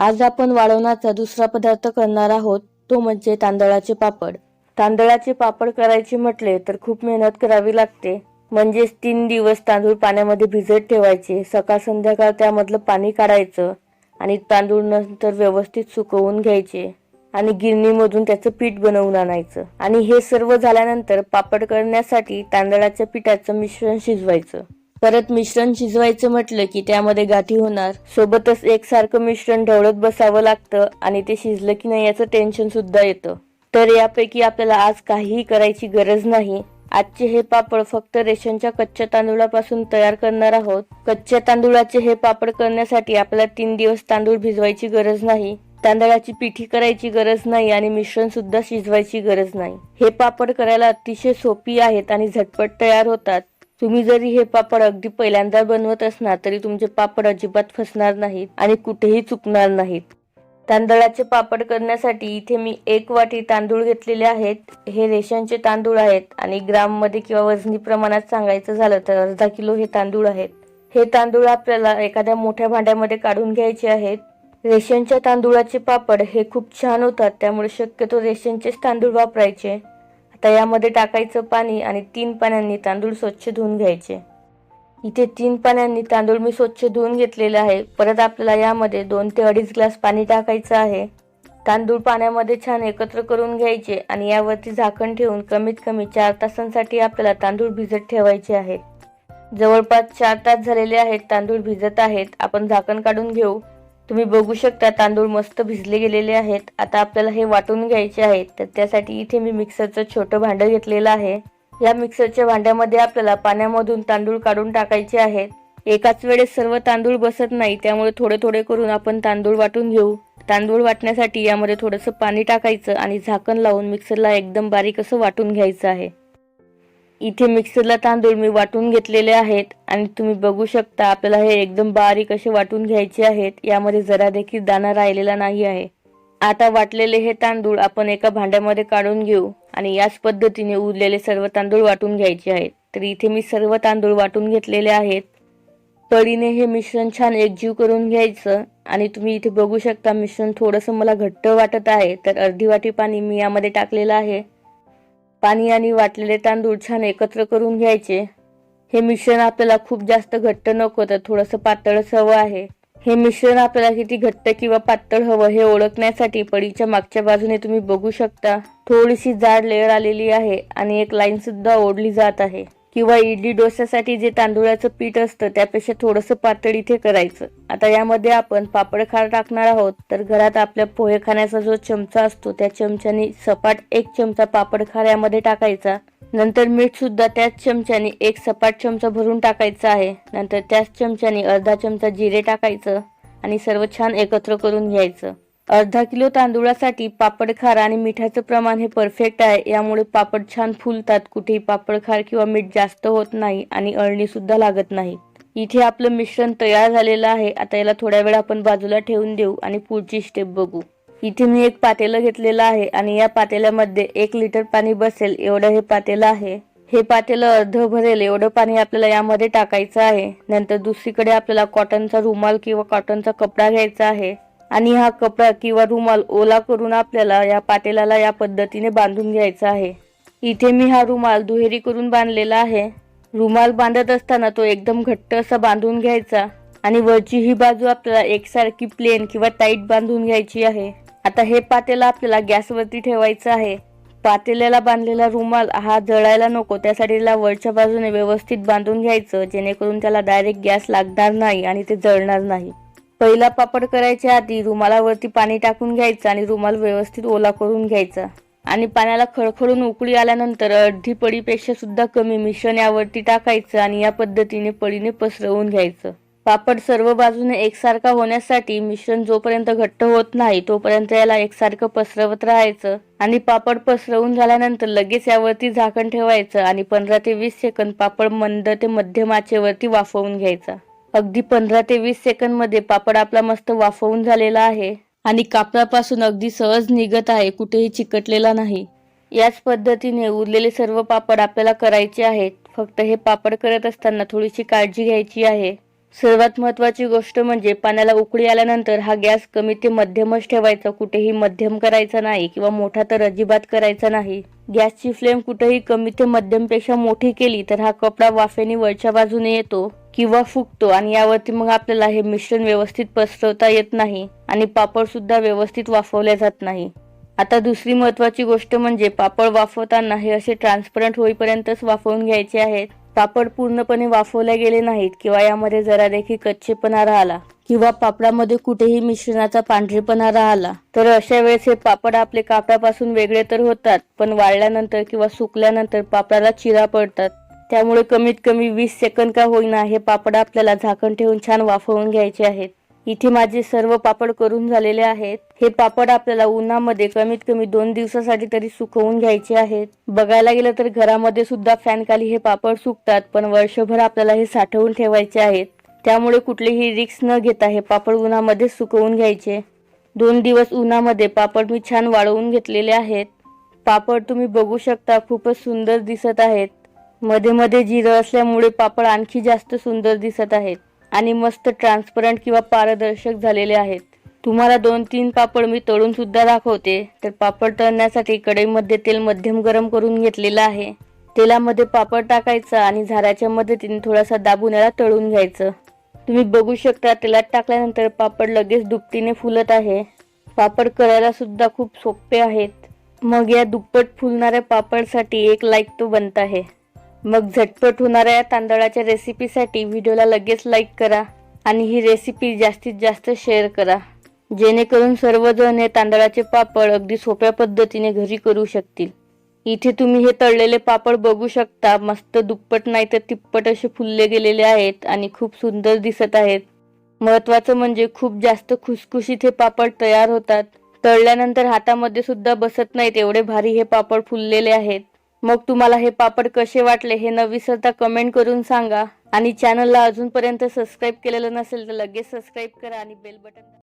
आज आपण वाळवण्याचा दुसरा पदार्थ करणार आहोत तो म्हणजे तांदळाचे पापड. तांदळाचे पापड करायचे म्हटले तर खूप मेहनत करावी लागते. म्हणजेच तीन दिवस तांदूळ पाण्यामध्ये भिजत ठेवायचे सकाळ संध्याकाळ त्यामधलं पाणी काढायचं आणि तांदूळ नंतर व्यवस्थित सुकवून घ्यायचे आणि गिरणीमधून त्याचं पीठ बनवून आणायचं. आणि हे सर्व झाल्यानंतर पापड करण्यासाठी तांदळाच्या पिठाचं मिश्रण शिजवायचं. परत मिश्रण शिजवायचं म्हटलं की त्यामध्ये गाठी होणार. सोबतच एकसारखं मिश्रण ढवळत बसावं लागतं आणि ते शिजलं की नाही याचं टेन्शन सुद्धा येतं. तर यापैकी आपल्याला आज काहीही करायची गरज नाही. आजचे हे पापड फक्त रेशनच्या कच्च्या तांदूळापासून तयार करणार आहोत. कच्च्या तांदूळाचे हे पापड करण्यासाठी आपल्याला तीन दिवस तांदूळ भिजवायची गरज नाही. तांदळाची पिठी करायची गरज नाही आणि मिश्रण सुद्धा शिजवायची गरज नाही. हे पापड करायला अतिशय सोपी आहेत आणि झटपट तयार होतात. तुम्ही जरी हे पापड अगदी पहिल्यांदा बनवत असणार तरी तुमचे पापड अजिबात फसणार नाहीत आणि कुठेही चुकणार नाहीत. तांदळाचे पापड करण्यासाठी इथे मी एक वाटी तांदूळ घेतलेले आहेत. हे रेशनचे तांदूळ आहेत आणि ग्राममध्ये किंवा वजनी प्रमाणात सांगायचं झालं तर अर्धा किलो हे तांदूळ आहेत. हे तांदूळ आपल्याला एखाद्या मोठ्या भांड्यामध्ये काढून घ्यायचे आहेत. रेशनच्या तांदूळाचे पापड हे खूप छान होतात त्यामुळे शक्यतो रेशनचेच तांदूळ वापरायचे. तयामध्ये टाकायचं पाणी आणि तीन पाण्यांनी तांदूळ स्वच्छ धुवून घ्यायचे. इथे तीन पाण्यांनी तांदूळ मी स्वच्छ धुवून घेतलेले आहे. परत आपल्याला यामध्ये दोन ते अडीच ग्लास पाणी टाकायचं आहे. तांदूळ पाण्यामध्ये छान एकत्र करून घ्यायचे आणि यावरती झाकण ठेवून कमीत कमी चार तासांसाठी आपल्याला तांदूळ भिजत ठेवायचे आहेत जवळपास चार तास झालेले आहेत तांदूळ भिजत आहेत. आपण झाकण काढून घेऊ. तुम्ही बघू शकता तांदूळ मस्त भिजले गेलेले आहेत. आता आपल्याला हे वाटून घ्यायचे आहेत तर त्यासाठी इथे मी मिक्सरचं छोटं भांडं घेतलेलं आहे. या मिक्सरच्या भांड्यामध्ये आपल्याला पाण्यामधून तांदूळ काढून टाकायचे आहेत. एकाच वेळेस सर्व तांदूळ बसत नाही त्यामुळे थोडे थोडे करून आपण तांदूळ वाटून घेऊ. तांदूळ वाटण्यासाठी यामध्ये थोडंसं पाणी टाकायचं आणि झाकण लावून मिक्सरला एकदम बारीक असं वाटून घ्यायचं आहे. इथे मिक्सरला तांदूळ मी वाटून घेतलेले आहेत आणि तुम्ही बघू शकता आपल्याला हे एकदम बारीक असे वाटून घ्यायचे आहेत. यामध्ये जरा देखील दाणा राहिलेला नाही आहे. आता वाटलेले हे तांदूळ आपण एका भांड्यामध्ये काढून घेऊ आणि याच पद्धतीने उरलेले सर्व तांदूळ वाटून घ्यायचे आहेत. तर इथे मी सर्व तांदूळ वाटून घेतलेले आहेत. पळीने हे मिश्रण छान एकजीव करून घ्यायचं आणि तुम्ही इथे बघू शकता मिश्रण थोडंसं मला घट्ट वाटत आहे. तर अर्धी वाटी पाणी मी यामध्ये टाकलेलं आहे. पाणी आणि वाटलेले तांदूळ छान एकत्र करून घ्यायचे. हे मिश्रण आपल्याला खूप जास्त घट्ट नको तर थोडंसं पातळच हवं आहे. हे मिश्रण आपल्याला किती घट्ट किंवा पातळ हवं हे ओळखण्यासाठी पडीच्या मागच्या बाजूने तुम्ही बघू शकता. थोडीशी जाड लेअर आलेली आहे आणि एक लाईन सुद्धा ओढली जात आहे. किंवा इडली डोश्यासाठी जे तांदूळाचं पीठ असतं त्यापेक्षा थोडंसं पातळ इथे करायचं. आता यामध्ये आपण पापड खार टाकणार आहोत तर घरात आपल्या पोहे खाण्याचा जो चमचा असतो त्या चमच्याने सपाट एक चमचा पापड खार यामध्ये टाकायचा. नंतर मीठ सुद्धा त्याच चमच्याने एक सपाट चमचा भरून टाकायचा आहे. नंतर त्याच चमच्याने अर्धा चमचा जिरे टाकायचं आणि सर्व छान एकत्र करून घ्यायचं. अर्धा किलो तांदूळासाठी पापड खार आणि मिठाचं प्रमाण हे परफेक्ट आहे. यामुळे पापड छान फुलतात. कुठेही पापड खार किंवा मीठ जास्त होत नाही आणि अळणी सुद्धा लागत नाही. इथे आपलं मिश्रण तयार झालेलं आहे. आता याला थोड्या वेळ आपण बाजूला ठेवून देऊ आणि पुढची स्टेप बघू. इथे मी एक पातेलं घेतलेलं आहे आणि या पातेल्यामध्ये एक लिटर पाणी बसेल. एवढं हे पातेलं आहे. हे पातेलं अर्ध भरेल एवढं पाणी आपल्याला यामध्ये टाकायचं आहे. नंतर दुसरीकडे आपल्याला कॉटनचा रुमाल किंवा कॉटनचा कपडा घ्यायचा आहे. आणि हा कपडा किंवा रुमाल ओला करून आपल्याला या पातेल्याला या पद्धतीने बांधून घ्यायचा आहे. इथे मी हा रुमाल दुहेरी करून बांधलेला आहे. रुमाल बांधत असताना तो एकदम घट्ट असा बांधून घ्यायचा आणि वरची ही बाजू आपल्याला एकसारखी प्लेन किंवा टाईट बांधून घ्यायची आहे. आता हे पातेला आपल्याला गॅसवरती ठेवायचं आहे. पातेल्याला बांधलेला रुमाल हा जळायला नको त्यासाठी त्याला वरच्या बाजूने व्यवस्थित बांधून घ्यायचं जेणेकरून त्याला डायरेक्ट गॅस लागणार नाही आणि ते जळणार नाही. पहिला पापड करायच्या आधी रुमालावरती पाणी टाकून घ्यायचं आणि रुमाल व्यवस्थित ओला करून घ्यायचा. आणि पाण्याला खळखळून उकळी आल्यानंतर अर्धी पडीपेक्षा सुद्धा कमी मिश्रण यावरती टाकायचं आणि या पद्धतीने पडीने पसरवून घ्यायचं. पापड सर्व बाजूने एकसारखा होण्यासाठी मिश्रण जोपर्यंत घट्ट होत नाही तोपर्यंत याला एकसारखं पसरवत राहायचं. आणि पापड पसरवून झाल्यानंतर लगेच यावरती झाकण ठेवायचं आणि पंधरा ते वीस सेकंद पापड मंद ते मध्यम आचेवरती वाफवून घ्यायचा. अगदी पंधरा ते वीस सेकंदमध्ये पापड आपला मस्त वाफवून झालेला आहे. आणि कापडापासून अगदी सहज निघत आहे कुठेही चिकटलेला नाही. याच पद्धतीने उरलेले सर्व पापड आपल्याला करायचे आहेत. फक्त हे पापड करत असताना थोडीशी काळजी घ्यायची आहे. सर्वात महत्वाची गोष्ट म्हणजे पाण्याला उकळी आल्यानंतर हा गॅस कमी ते मध्यमच ठेवायचा. कुठेही मध्यम करायचा नाही किंवा मोठा तर अजिबात करायचा नाही. गॅसची फ्लेम कुठेही कमी ते मध्यमपेक्षा मोठी केली तर हा कपडा वाफेने वरच्या बाजूने येतो किंवा फुगतो आणि यावरती मग आपल्याला हे मिश्रण व्यवस्थित पसरवता येत नाही आणि पापड सुद्धा व्यवस्थित वाफवले जात नाही. आता दुसरी महत्वाची गोष्ट म्हणजे पापड वाफवताना हे असे ट्रान्सपरंट होईपर्यंतच वाफवून घ्यायचे आहेत. पापड पूर्णपणे वाफवले गेले नाहीत किंवा यामध्ये जरा देखील कच्चेपणा राहिला किंवा पापडामध्ये कुठेही मिश्रणाचा पांढरेपणा राहिला. तर अशा वेळेस हे पापड आपले कापडापासून वेगळे तर होतात पण वाळल्यानंतर किंवा सुकल्यानंतर पापडाला चिरा पडतात. त्यामुळे कमीत कमी वीस सेकंद का होईना हे पापड आपल्याला झाकण ठेवून छान वाफवून घ्यायचे आहेत. इथे माझे सर्व पापड करून झालेले आहेत. हे पापड आपल्याला उन्हामध्ये कमीत कमी दोन दिवसासाठी तरी सुकवून घ्यायचे आहेत. बघायला गेलं तर घरामध्ये सुद्धा फॅन खाली हे पापड सुकतात पण वर्षभर आपल्याला हे साठवून ठेवायचे आहेत. त्यामुळे कुठलीही रिक्स न घेता हे पापड उन्हामध्ये सुकवून घ्यायचे. दोन दिवस उन्हामध्ये पापड मी छान वाळवून घेतलेले आहेत. पापड तुम्ही बघू शकता खूपच सुंदर दिसत आहेत. मध्ये मध्ये जिरं असल्यामुळे पापड आणखी जास्त सुंदर दिसत आहेत. आणि मस्त ट्रान्सपरंट किंवा पारदर्शक झालेले आहेत. तुम्हाला दोन तीन पापड मी तळून सुद्धा दाखवते. तर पापड तळण्यासाठी कढईमध्ये तेल मध्यम गरम करून घेतलेलं आहे. तेलामध्ये पापड टाकायचं आणि झाऱ्याच्या मदतीने थोडासा दाबून याला तळून घ्यायचं. तुम्ही बघू शकता तेलात टाकल्यानंतर पापड लगेच दुपटीने फुलत आहे. पापड करायला सुद्धा खूप सोपे आहेत. मग या दुप्पट फुलणाऱ्या पापडसाठी एक लाईक तो बनत आहे. मग झटपट होणाऱ्या या तांदळाच्या रेसिपीसाठी व्हिडिओला लगेच लाईक करा आणि ही रेसिपी जास्तीत जास्त शेअर करा. जेणेकरून सर्वजण हे तांदळाचे पापड अगदी सोप्या पद्धतीने घरी करू शकतील. इथे तुम्ही हे तळलेले पापड बघू शकता. मस्त दुप्पट नाही तर तिप्पट असे फुलले गेलेले आहेत आणि खूप सुंदर दिसत आहेत. महत्वाचं म्हणजे खूप जास्त खुसखुशीत हे पापड तयार होतात. तळल्यानंतर हातामध्ये सुद्धा बसत नाहीत. एवढे भारी हे पापड फुललेले आहेत. मग तुम्हाला हे पापड कसे वाटले हे न विसरता कमेंट करून सांगा. आणि चॅनलला अजूनपर्यंत सबस्क्राईब केलेलं नसेल तर लगेच सबस्क्राईब करा आणि बेल बटन